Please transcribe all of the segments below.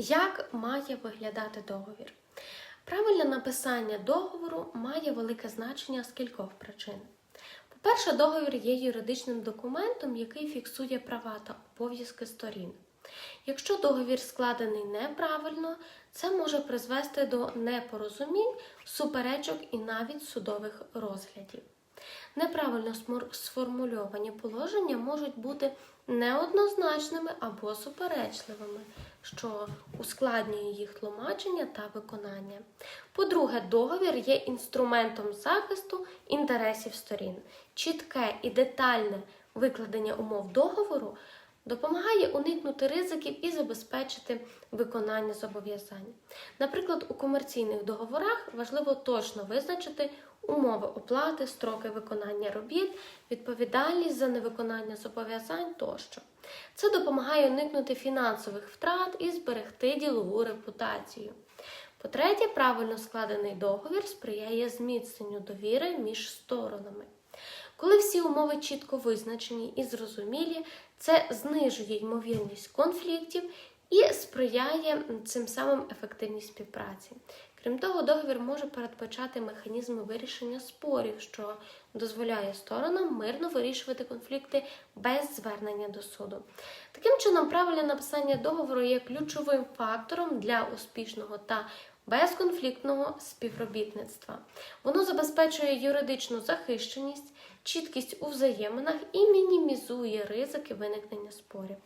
Як має виглядати договір? Правильне написання договору має велике значення з кількох причин. По-перше, договір є юридичним документом, який фіксує права та обов'язки сторін. Якщо договір складений неправильно, це може призвести до непорозумінь, суперечок і навіть судових розглядів. Неправильно сформульовані положення можуть бути неоднозначними або суперечливими, що ускладнює їх тлумачення та виконання. По-друге, договір є інструментом захисту інтересів сторін. Чітке і детальне викладення умов договору допомагає уникнути ризиків і забезпечити виконання зобов'язань. Наприклад, у комерційних договорах важливо точно визначити умови оплати, строки виконання робіт, відповідальність за невиконання зобов'язань тощо. Це допомагає уникнути фінансових втрат і зберегти ділову репутацію. По-третє, правильно складений договір сприяє зміцненню довіри між сторонами. Коли всі умови чітко визначені і зрозумілі, це знижує ймовірність конфліктів і сприяє цим самим ефективній співпраці. Крім того, договір може передбачати механізми вирішення спорів, що дозволяє сторонам мирно вирішувати конфлікти без звернення до суду. Таким чином, правильне написання договору є ключовим фактором для успішного та безконфліктного співробітництва. Воно забезпечує юридичну захищеність, чіткість у взаєминах і мінімізує ризики виникнення спорів.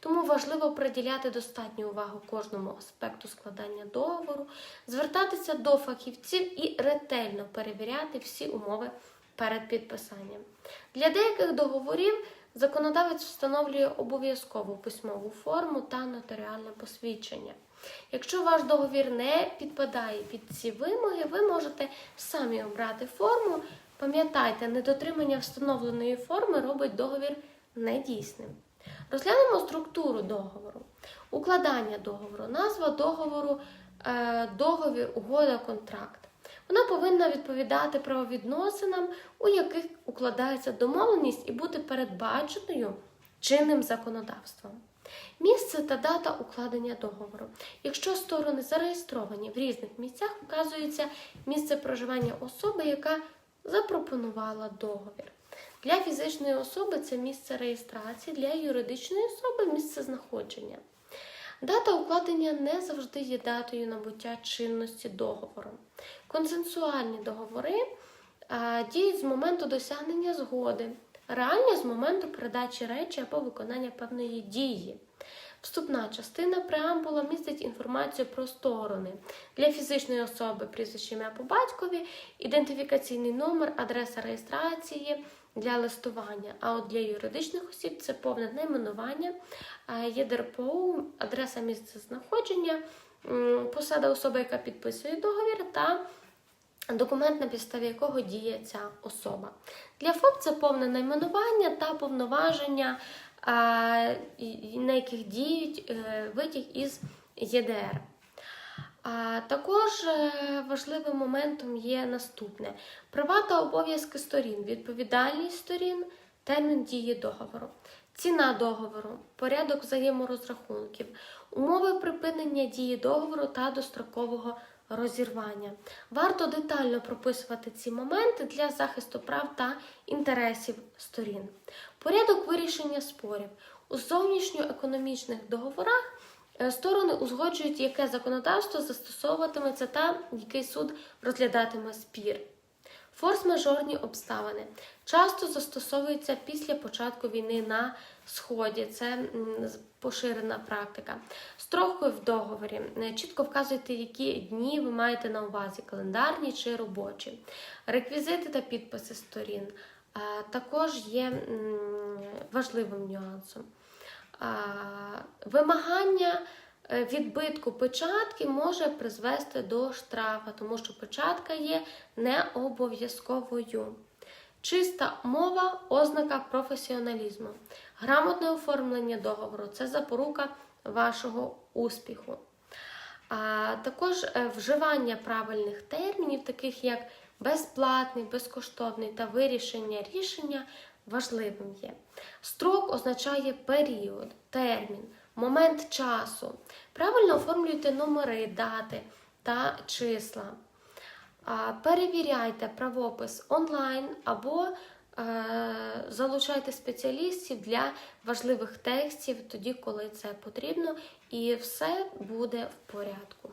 Тому важливо приділяти достатню увагу кожному аспекту складання договору, звертатися до фахівців і ретельно перевіряти всі умови перед підписанням. Для деяких договорів законодавець встановлює обов'язкову письмову форму та нотаріальне посвідчення. Якщо ваш договір не підпадає під ці вимоги, ви можете самі обрати форму. Пам'ятайте, недотримання встановленої форми робить договір недійсним. Розглянемо структуру договору. Укладання договору, назва договору, е, договір, угода, контракт. Вона повинна відповідати правовідносинам, у яких укладається домовленість і бути передбаченою чинним законодавством. Місце та дата укладення договору. Якщо сторони зареєстровані в різних місцях, вказується місце проживання особи, яка запропонувала договір. Для фізичної особи це місце реєстрації, для юридичної особи місце знаходження. Дата укладення не завжди є датою набуття чинності договору. Консенсуальні договори а, діють з моменту досягнення згоди, реальні з моменту передачі речі або виконання певної дії. Вступна частина преамбула містить інформацію про сторони для фізичної особи прізвище ім'я по батькові, ідентифікаційний номер, адреса реєстрації для листування. А от для юридичних осіб це повне найменування, е, ЄДРПО, адреса місця знаходження, посада особи, яка підписує договір, та документ, на підставі якого діє ця особа. Для ФОП це повне найменування та повноваження, на яких діють е, витяг із ЄДР. А також е, важливим моментом є наступне: права та обов'язки сторін, відповідальність сторін, термін дії договору, ціна договору, порядок взаєморозрахунків, умови припинення дії договору та дострокового розірвання. Варто детально прописувати ці моменти для захисту прав та інтересів сторін. Порядок вирішення спорів у зовнішньоекономічних договорах. Е, Сторони узгоджують, яке законодавство застосовуватиметься та який суд розглядатиме спір. Форс-мажорні обставини часто застосовуються після початку війни на Сході. Це поширена практика. Строки в договорі. Е, Чітко вказуйте, які дні ви маєте на увазі календарні чи робочі. Реквізити та підписи сторін. Також є важливим нюансом. Вимагання відбитку печатки може призвести до штрафа, тому що печатка є не обов'язковою. Чиста мова ознака професіоналізму. Грамотне оформлення договору це запорука вашого успіху. А також е, вживання правильних термінів, таких як безплатний, безкоштовний та вирішення рішення важливим є. Строк означає період, термін, момент часу. Правильно оформлюйте номери, дати та числа. Перевіряйте правопис онлайн або е, залучайте спеціалістів для важливих текстів тоді, коли це потрібно, і все буде в порядку.